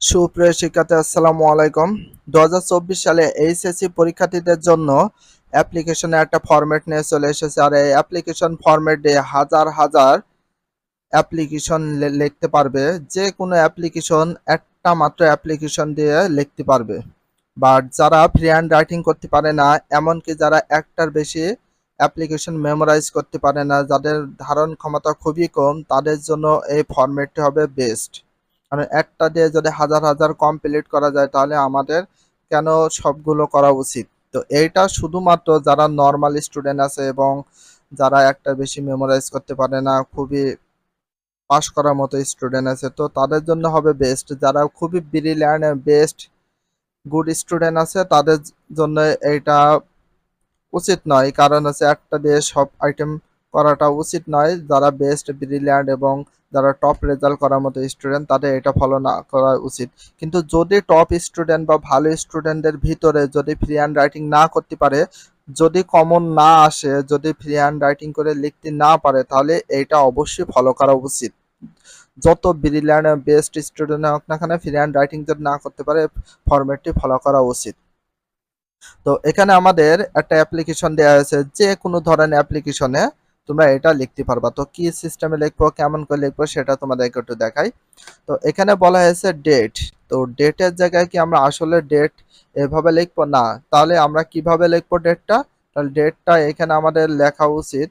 সুপ্রিয় শিক্ষার্থী, আসসালামু আলাইকুম। দু হাজার চব্বিশ সালে এইচএসসি পরীক্ষার্থীদের জন্য অ্যাপ্লিকেশনে একটা ফরম্যাট নিয়ে চলে এসেছে। আর এই অ্যাপ্লিকেশন ফরম্যাটে হাজার হাজার অ্যাপ্লিকেশন লিখতে পারবে। যে কোনো অ্যাপ্লিকেশন একটা মাত্র অ্যাপ্লিকেশন দিয়ে লিখতে পারবে। বাট যারা ফ্রি হ্যান্ড রাইটিং করতে পারে না, এমনকি যারা একটার বেশি অ্যাপ্লিকেশন মেমোরাইজ করতে পারে না, যাদের ধারণ ক্ষমতা খুবই কম, তাদের জন্য এই ফরম্যাটটি হবে বেস্ট মানে একটা দিয়ে যদি হাজার হাজার কমপ্লিট করা যায়, তাহলে আমাদের কেন সবগুলো করা উচিত? তো এইটা শুধুমাত্র যারা নর্মাল স্টুডেন্ট আছে এবং যারা একটা বেশি মেমোরাইজ করতে পারে না, খুবই পাস করার মতো স্টুডেন্ট আছে, তো তাদের জন্য হবে বেস্ট যারা খুবই ব্রিলিয়ান্ট বেস্ট গুড স্টুডেন্ট আছে, তাদের জন্য এইটা উচিত নয়। কারণ হচ্ছে একটা দিয়ে সব আইটেম করাটা উচিত নয়। যারা বেস্ট ব্রিলিয়ান্ট এবং যারা টপ রেজাল্ট করার মতো স্টুডেন্ট তাদের এটা ফলো না করা উচিত। কিন্তু যদি টপ স্টুডেন্ট বা ভালো স্টুডেন্টদের ভিতরে যদি ফ্রি হ্যান্ড রাইটিং না করতে পারে, যদি কমন না আসে, যদি ফ্রি হ্যান্ড রাইটিং করে লিখতে না পারে, তাহলে এইটা অবশ্যই ফলো করা উচিত। যত ব্রিলিয়ান্ট বেস্ট স্টুডেন্ট হোক না কেন ফ্রি হ্যান্ড রাইটিং যদি না করতে পারে ফরম্যাটটি ফলো করা উচিত। তো এখানে আমাদের একটা অ্যাপ্লিকেশন দেওয়া হয়েছে যে কোনো ধরনের অ্যাপ্লিকেশনে তোমরা এটা লিখতে পারবা। তো কি সিস্টেমে লিখব, কেমন করে লিখব সেটা তোমাদেরকে একটু দেখাই। তো এখানে বলা হয়েছে ডেট তো ডেটের জায়গায় কি আমরা আসলে ডেট এভাবে লিখব? না। তাহলে আমরা কীভাবে লিখব ডেটটা তাহলে ডেটটা এখানে আমাদের লেখা উচিত।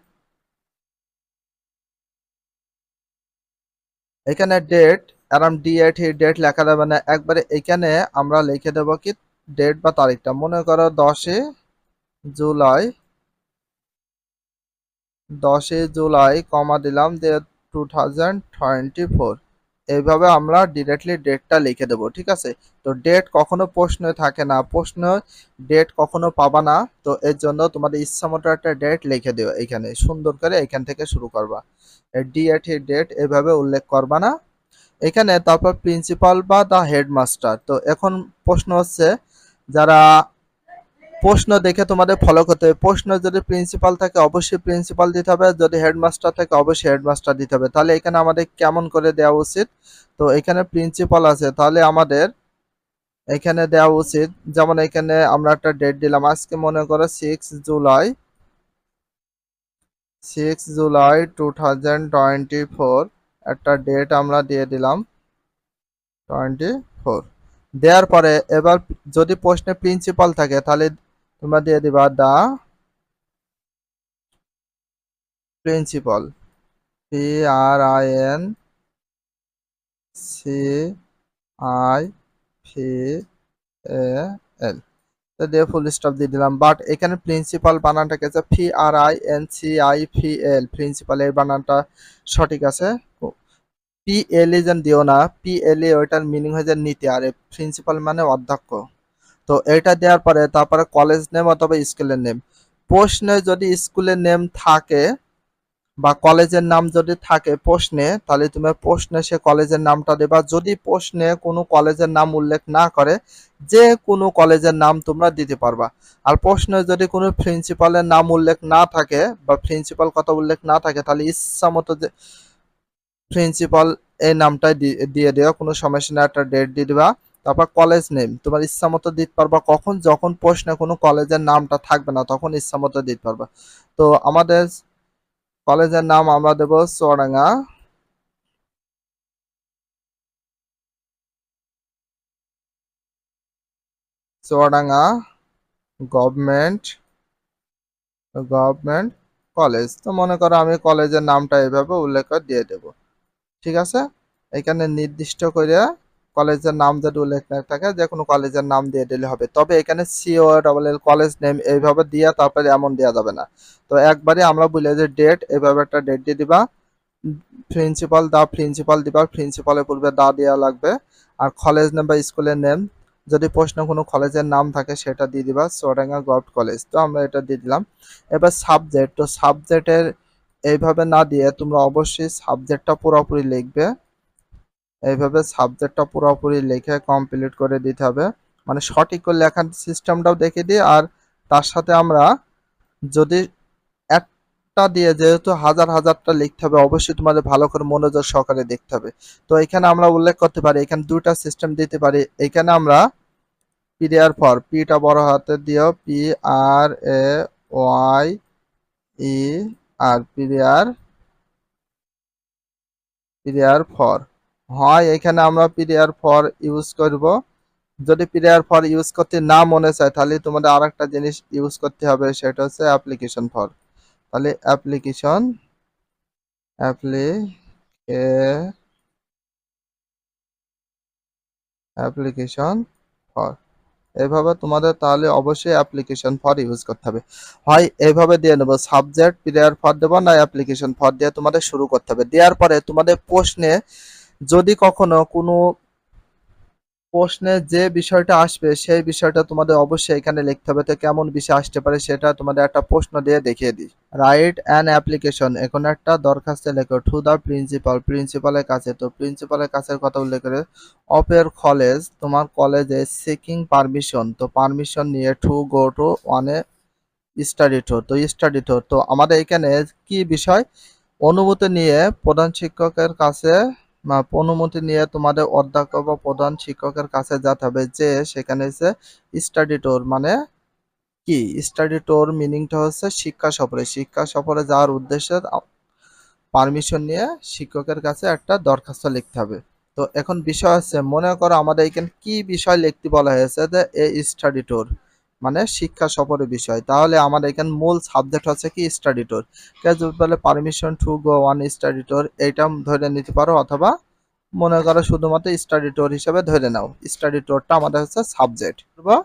এখানে date around D at date লেখা যাবে না। একবারে এখানে আমরা লিখে দেবো কি ডেট বা তারিখটা। মনে করো দশে জুলাই দশই জুলাই কমা দিলাম যে টু থাউজেন্ড টোয়েন্টি ফোর এইভাবে আমরা ডিরেক্টলি ডেটটা লিখে দেবো, ঠিক আছে? তো ডেট কখনো প্রশ্নে থাকে না প্রশ্ন ডেট কখনো পাবা না। তো এর জন্য তোমাদের ইচ্ছা মতো একটা ডেট লিখে দিও এখানে, সুন্দর করে এখান থেকে শুরু করবা। ডি এট ডেট এভাবে উল্লেখ করবা না। এখানে তারপর প্রিন্সিপাল বা দ্য হেডমাস্টার তো এখন প্রশ্ন হচ্ছে, যারা প্রশ্ন দেখে তোমাদের ফলো করতে হবে। প্রশ্ন যদি প্রিন্সিপাল থাকে, অবশ্যই প্রিন্সিপাল দিতে হবে। যদি হেডমাস্টার থাকে, অবশ্যই হেডমাস্টার দিতে হবে। তাহলে এখানে আমাদের কেমন করে দেওয়া উচিত? তো এখানে প্রিন্সিপাল আছে। তাহলে আমাদের এখানে দেওয়া উচিত। যেমন এখানে আমরা একটা ডেট দিলাম। আজকে মনে করো six July six July two thousand twenty four একটা ডেট আমরা দিয়ে দিলাম। টোয়েন্টি ফোর দেওয়ার পরে এবার যদি প্রশ্নে প্রিন্সিপাল থাকে, তাহলে তোমরা দিয়ে দিবা the principal P R I N C I P A L তো দিয়ে ফুল স্টপ দিয়ে দিলাম। বাট এখানে প্রিন্সিপাল বানানটা গেছে P R I N C I P L principal এই বানানটা সঠিক আছে। পি এল ই যেন দিও না পি এল ই ওইটার মিনিং হয়ে যায় নীতি। আর প্রিন্সিপাল মানে অধ্যক্ষ। তো এটা দেওয়ার পরে তারপরে কলেজ নেম অথবা স্কুলের নেম প্রশ্নে যদি স্কুলের নেম থাকে বা কলেজের নাম যদি থাকে প্রশ্নে, তাহলে তুমি প্রশ্নে সে কলেজের নামটা দেবা। যদি প্রশ্নে কোনো কলেজের নাম উল্লেখ না করে, যে কোনো কলেজের নাম তোমরা দিতে পারবা। আর প্রশ্নে যদি কোনো প্রিন্সিপালের নাম উল্লেখ না থাকে বা প্রিন্সিপাল কথা উল্লেখ না থাকে, তাহলে ইচ্ছা মতো যে প্রিন্সিপাল এই নামটাই দিয়ে দেওয়া কোনো সমস্যা না একটা ডেট দিয়ে দিবা। তারপর কলেজ নেম তোমার ইচ্ছা মতো দিতে পারবা। কখন যখন প্রশ্নে কোনো কলেজের নামটা থাকবে না, তখন ইচ্ছা মতো দিতে পারবা। তো আমাদের কলেজের নাম আমরা দেব Chuadanga Chuadanga government government college তো মনে করো আমি কলেজের নামটা এভাবে উল্লেখ দিয়ে দেব। ঠিক আছে? এখানে নির্দিষ্ট করে কলেজের নাম যদি উল্লেখ না থাকে, যে কোনো কলেজের নাম দিয়ে দিলে হবে। তবে এখানে C O double L college name এইভাবে দিয়া তারপরে এমন দেওয়া যাবে না। তো একবারে আমরা বলি যে ডেট এইভাবে একটা ডেট দিয়ে দিবা। প্রিন্সিপাল দা প্রিন্সিপাল দিবা। প্রিন্সিপালের পূর্বে দা দেওয়া লাগবে। আর কলেজ নেম বা স্কুলের নেম যদি প্রশ্ন কোনো কলেজের নাম থাকে, সেটা দিয়ে দিবা। সোডাঙ্গা গভর্ট কলেজ তো আমরা এটা দিয়ে দিলাম। এবার সাবজেক্ট তো সাবজেক্টের এইভাবে না দিয়ে তোমরা অবশ্যই সাবজেক্টটা পুরোপুরি লিখবে। এইভাবে সাবজেক্টটা পুরোপুরি লিখে কমপ্লিট করে দিতে হবে। মানে সঠিক করে লেখার সিস্টেমটাও দেখে দিই, আর তার সাথে আমরা যদি একটা দিয়ে যেহেতু হাজার হাজারটা লিখতে হবে, অবশ্যই তোমাদের ভালো করে মনোযোগ সহকারে দেখতে হবে। তো এখানে আমরা উল্লেখ করতে পারি, এখানে দুটা সিস্টেম দিতে পারি। এখানে আমরা পি পিডিআর ফর পিটা বড় হাতে দিও P R A Y E R P PDR PDR for হয় এখানে আমরা পিডিআর ফর ইউজ করব। যদি পিডিআর ফর ইউজ করতে না মনে চায়, তাহলে তোমাদের আরেকটা জিনিস ইউজ করতে হবে, সেটা হচ্ছে অ্যাপ্লিকেশন ফর তাহলে অ্যাপ্লিকেশন অ্যাপ্লি অ্যাপ্লিকেশন ফর এইভাবে তোমাদের তাহলে অবশ্যই অ্যাপ্লিকেশন ফর ইউজ করতে হবে। হয় এইভাবে দিয়ে নেব সাবজেক্ট পিরিয়ার ফর দেবো না অ্যাপ্লিকেশন ফর দিয়ে তোমাদের শুরু করতে হবে। দেওয়ার পরে তোমাদের প্রশ্নে যদি কখনো কোনো প্রশ্নে যে বিষয়টা আসবে, সেই বিষয়টা তোমাদের অবশ্যই এখানে লিখতে হবে। তো কেমন বিষয় আসতে পারে সেটা তোমাদের একটা প্রশ্ন দিয়ে দেখিয়ে দিই। রাইট অ্যান অ্যাপ্লিকেশন এখন একটা দরখাস্ত লেখো। টু দ্য প্রিন্সিপাল প্রিন্সিপালের কাছে। তো প্রিন্সিপালের কাছে কথা উল্লেখ করে অফ এর কলেজ তোমার কলেজে সিকিং পারমিশন তো পারমিশন নিয়ে to go to one study tour তো স্টাডি ট্যুর তো আমাদের এখানে কি বিষয়? অনুমতি নিয়ে প্রধান শিক্ষকের কাছে অনুমতি নিয়ে তোমাদের অধ্যক্ষ বা প্রধান শিক্ষকের কাছে যেতে হবে, যে সেখানে এসে স্টাডি ট্যুর মানে কি? স্টাডি ট্যুর মিনিংটা হচ্ছে শিক্ষা সফরে। শিক্ষা সফরে যাওয়ার উদ্দেশ্যে পারমিশন নিয়ে শিক্ষকের কাছে একটা দরখাস্ত লিখতে হবে। তো এখন বিষয় হচ্ছে, মনে করো আমাদের এখানে কি বিষয় লিখতে বলা হয়েছে যে, এ স্টাডি ট্যুর মানে শিক্ষা সফরের বিষয়। তাহলে আমাদের এখানে মূল সাবজেক্ট হচ্ছে কি স্টাডি ট্যুর যদি বলে permission to go one study tour এইটা ধরে নিতে পারো অথবা মনে করো শুধুমাত্র স্টাডি ট্যুর হিসেবে ধরে নাও। স্টাডি ট্যুরটা আমাদের হচ্ছে সাবজেক্ট বা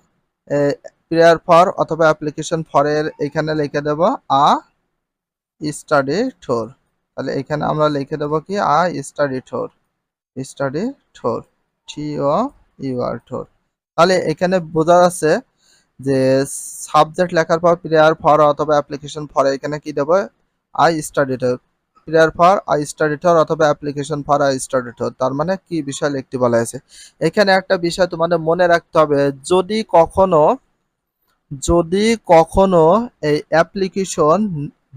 প্রেয়ার ফর অথবা অ্যাপ্লিকেশন ফরের এখানে লিখে দেব, আ স্টাডি ট্যুর তাহলে এখানে আমরা লিখে দেবো কি, a study tour study tour T O U R tour তাহলে এখানে বোঝা যাচ্ছে যে সাবজেক্ট লেখার পর প্রেয়ার ফর অথবা অ্যাপ্লিকেশন ফর এখানে কি দেবো? I study tour prayer for I study tour অথবা application for I study tour তার মানে কি বিষয় লিখতে বলা হয়েছে? এখানে একটা বিষয় তোমাদের মনে রাখতে হবে, যদি কখনো যদি কখনো এই অ্যাপ্লিকেশন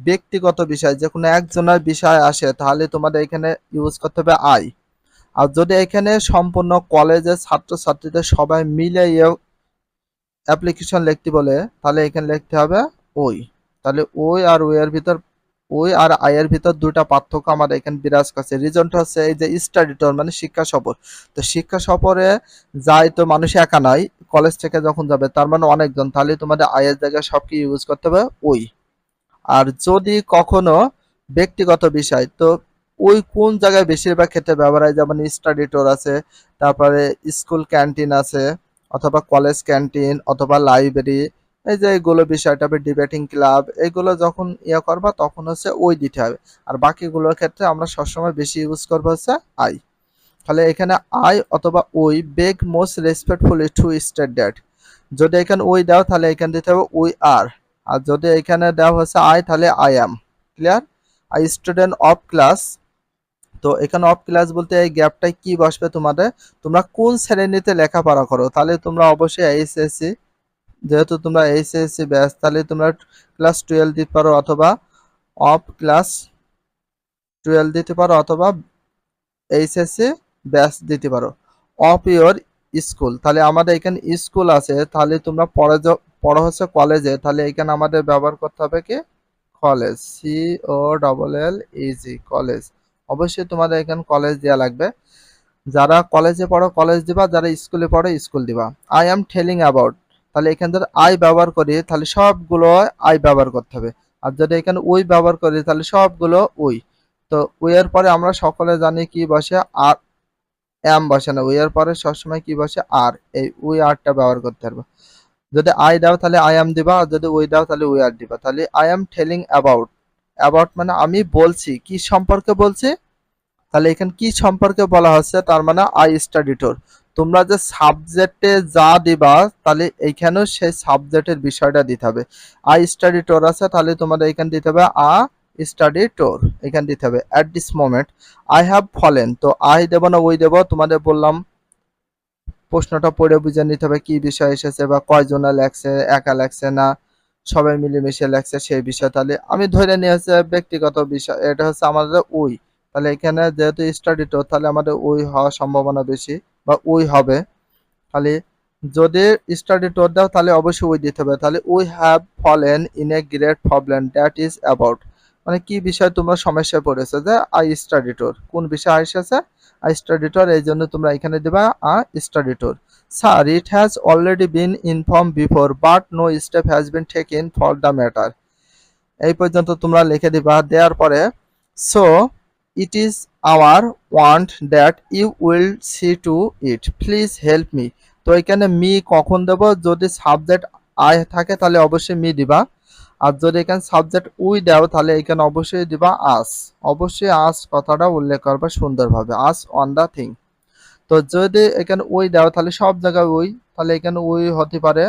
ব্যক্তিগত বিষয়, যে কোনো একজনের বিষয় আসে, তাহলে তোমাদের এখানে ইউজ করতে হবে আই আর যদি এখানে সম্পূর্ণ কলেজের ছাত্রছাত্রীদের সবাই মিলে অ্যাপ্লিকেশন লিখতে বলে, তাহলে এখানে লিখতে হবে ওই। তাহলে ওই আর ওই এর ভিতর, ওই আর আই এর ভিতর দুটা পার্থক্য আমাদের এখানে বিরাজ করছে। রিজনটা হচ্ছে এই যে স্টাডি ট্যুর মানে শিক্ষা সফর। তো শিক্ষা সফরে যাই তো মানুষ একা নয় কলেজ থেকে যখন যাবে, তার মানে অনেকজন। তাহলে তোমাদের আয়ের জায়গায় সব কি ইউজ করতে হবে ওই। আর যদি কখনো ব্যক্তিগত বিষয়, তো ওই কোন জায়গায় বেশিরভাগ ক্ষেত্রে ব্যবহার হয়? যেমন স্টাডি ট্যুর আছে, তারপরে স্কুল ক্যান্টিন আছে অথবা কলেজ ক্যান্টিন অথবা লাইব্রেরি এই যে এগুলো বিষয়টা ডিবেটিং ক্লাব এগুলো যখন ইয়ে করবা তখন হচ্ছে ওই দিতে হবে। আর বাকিগুলোর ক্ষেত্রে আমরা সবসময় বেশি ইউজ করব হচ্ছে আই তাহলে এখানে আই অথবা ওই beg most respectfully to state যদি এখানে ওই দাও তাহলে এখানে দিতে হবে উই আর আর যদি এখানে দেওয়া হচ্ছে আই তাহলে I am clear I student of class তো এখানে অফ ক্লাস বলতে এই গ্যাপটাই কি বসবে তোমাদের? তোমরা কোন শ্রেণীতে লেখাপড়া করো? তাহলে তোমরা অবশ্যই এইচএসসি যেহেতু তোমরা এইচএসসি ব্যাচ তাহলে তোমরা ক্লাস টুয়েলভ দিতে পারো অথবা অফ ক্লাস টুয়েলভ দিতে পারো অথবা এইচএসসি ব্যাচ দিতে পারো। অফ ইয়োর স্কুল তাহলে আমাদের এখানে স্কুল আছে, তাহলে তোমরা পড়ে পড়া হচ্ছে কলেজে তাহলে এখানে আমাদের ব্যবহার করতে হবে কি? College C O double L E G college অবশ্যই তোমাদের এখানে কলেজ দেওয়া লাগবে। যারা কলেজে পড়ো কলেজ দিবা, যারা স্কুলে পড়ো স্কুল দিবা। আই এম টেলিং অ্যাবাউট তাহলে এখানে যদি আই ব্যবহার করি, তাহলে সবগুলো আই ব্যবহার করতে হবে। আর যদি এখানে ওই ব্যবহার করি, তাহলে সবগুলো ওই তো ওয়ের পরে আমরা সকলে জানি কি বসে, আর এম বসে না। ওয়ের পরে সবসময় কি বসে আর এই উই আরটা ব্যবহার করতে পারব যদি আই দাও, তাহলে আই এম দিবা, আর যদি ওই দাও, তাহলে উই আর দিবা। তাহলে I am telling about about মানে আমি বলছি, কি সম্পর্কে বলছি? তাহলে এখানে কি সম্পর্কে বলা হচ্ছে? তার মানে আই স্টাডি টুর তোমরা যে সাবজেক্টে যা দিবা, তাহলে এইখানেও সেই সাবজেক্টের বিষয়টা দিতে হবে। আই স্টাডি টোর আছে, তাহলে তোমাদের এখানে দিতে হবে, আ স্টাডি টোর এখানে দিতে হবে at this moment I have fallen তো আই দেবো না, ওই দেবো, তোমাদের বললাম, প্রশ্নটা পড়ে বুঝে নিতে হবে, কি বিষয় এসেছে বা কয়জনা লেখছে, একা লেখছে না। সবাই মিলেমিশে লেখছে সেই বিষয়। তাহলে আমি ধরে নিয়েছি ব্যক্তিগত বিষয়, এটা হচ্ছে আমাদের উই। তাহলে এখানে যেহেতু স্টাডি টু তাহলে আমাদের উই হওয়ার সম্ভাবনা বেশি বা উই হবে। তাহলে যদি স্টাডি টোর দাও, তাহলে অবশ্যই উই দিতে হবে। তাহলে we have fallen in a great problem that is about মানে কি বিষয় তোমরা সমস্যায় পড়েছে যে আই স্টাডি টোর কোন বিষয় এসেছে আই স্টাডি টোর এই জন্য তোমরা এখানে দেবা, a study tour sir it has already been inform before but no step has been taken for the matter এই পর্যন্ত তোমরা লিখে দিবা। দেওয়ার পরে so it is our want that you will see to it please help me তো এখানে me কখন দেব? যদি সাবজেক্ট আই থাকে, তাহলে অবশ্যই মি দিবা। আর যদি এখানে সাবজেক্ট উই দাও, তাহলে এখানে অবশ্যই দিবা আস অবশ্যই আস কথাটা উল্লেখ করবা সুন্দরভাবে। আস অন দ্য থিং তো যদি এখানে ওই দাও তাহলে সব জায়গায় ওই, তাহলে এখানে ওই হতে পারে,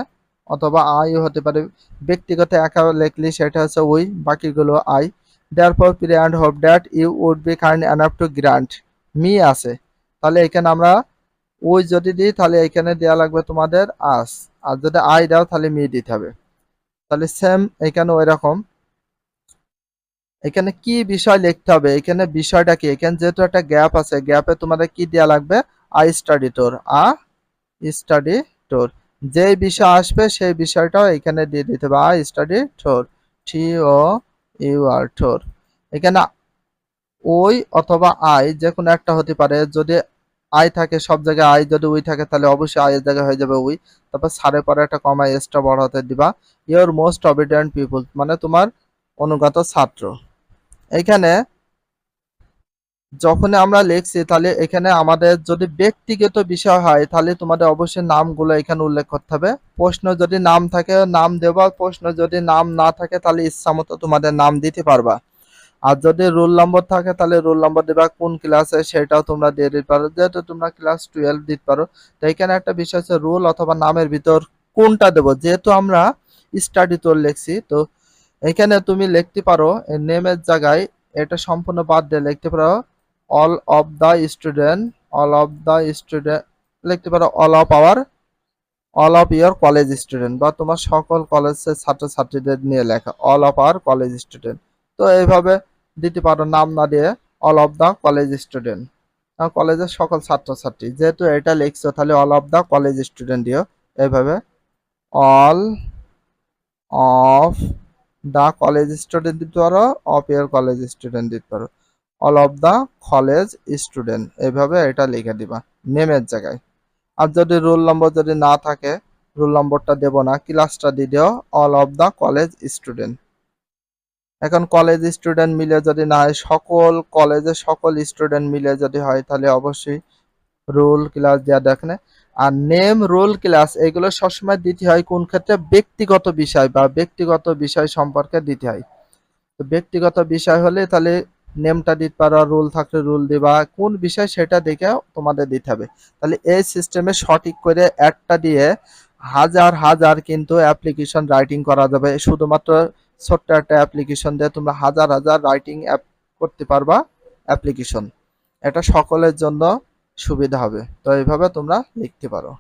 অথবা আই হতে পারে। ব্যক্তিগত একা লিখলে সেটা হচ্ছে উই বাকিগুলো আই। therefore pray and hope that you would be kind enough to grant me আছে। তাহলে এখানে আমরা ওই যদি দিই, তাহলে এখানে দেওয়া লাগবে তোমাদের আস। আর যদি আই দাও, তাহলে মি দিতে হবে। তাহলে সেম এখানে ওই রকম এখানে কি বিষয় লিখতে হবে? এখানে বিষয়টা কি? এখানে যেহেতু একটা গ্যাপ আছে গ্যাপে তোমাদের কি দেওয়া লাগবে? আই স্টাডি টোর আ স্টাডি টোর যে বিষয় আসবে, সেই বিষয়টাও এখানে দিয়ে দিতে হবে আই স্টাডি টোর টি ও ইউ আর টোর এখানে ওই অথবা আই যে কোনো একটা হতে পারে, যদি আই থাকে সব জায়গায় আই যদি উই থাকে তাহলে অবশ্যই আই এর জায়গায় হয়ে যাবে উই তারপর সারে পরে একটা কমা এক্সট্রা বড় হতে দিবা। ইওর মোস্ট অবিডিয়েন্ট পিপুল মানে তোমার অনুগত ছাত্র। এখানে যখন আমরা লিখছি, তাহলে এখানে আমাদের যদি ব্যক্তিগত বিষয় হয়, তাহলে তোমাদের অবশ্যই নামগুলো এখানে উল্লেখ করতে হবে। প্রশ্ন যদি নাম থাকে, নাম দেবা প্রশ্ন যদি নাম না থাকে, তাহলে ইচ্ছা মতো তোমাদের নাম দিতে পারবা। আর যদি রোল নম্বর থাকে, তাহলে রোল নম্বর দেবা, কোন ক্লাসে সেটাও তোমরা দিয়ে দিতে পারো। যেহেতু তোমরা ক্লাস টুয়েলভ দিতে পারো তো এখানে একটা বিষয় হচ্ছে রোল অথবা নামের ভিতর কোনটা দেবো? যেহেতু আমরা স্টাডি তোর লিখছি, তো এখানে তুমি লিখতে পারো নেমের জায়গায় এটা সম্পূর্ণ বাদ দিয়ে লিখতে পারো। All of the student all of the student লিখতে পারো all of our all of your college student বা তোমার সকল কলেজের ছাত্রছাত্রীদের নিয়ে লেখা all of our college student তো এইভাবে দিতে পারো নাম না দিয়ে all of the college student কলেজের সকল ছাত্রছাত্রী, যেহেতু এটা লিখছো, তাহলে all of the college student দিও। এইভাবে all of the college student দিতে পারো অফ ইয়ার কলেজ স্টুডেন্ট দিতে পারো। All of the college student এইভাবে এটা লিখে দিবা নেমের জায়গায়। আর যদি রোল নম্বর যদি না থাকে রোল নম্বরটা দেব না ক্লাসটা দিয়ে দিও all of the college student এখন কলেজ স্টুডেন্ট মিলে যদি না হয়, সকল কলেজে সকল স্টুডেন্ট মিলে যদি হয়, তাহলে অবশ্যই রোল ক্লাস দেওয়া দেখেন আর নেম রোল ক্লাস এগুলো সবসময় দিতে হয় কোন ক্ষেত্রে? ব্যক্তিগত বিষয় বা ব্যক্তিগত বিষয় সম্পর্কে দিতে হয়। তো ব্যক্তিগত বিষয় হলে তাহলে নেমটা দিতে পারো রুল থাকলে রুল দিবা। কোন বিষয় সেটা দেখে তোমাদের দিতে হবে। তাহলে এই সিস্টেমে সঠিক করে একটা দিয়ে হাজার হাজার কিন্তু অ্যাপ্লিকেশন রাইটিং করা যাবে। শুধুমাত্র ছোট্ট একটা অ্যাপ্লিকেশন দিয়ে তোমরা হাজার হাজার রাইটিং অ্যাপ করতে পারবা অ্যাপ্লিকেশন এটা সকলের জন্য সুবিধা হবে। তো এইভাবে তোমরা লিখতে পারো।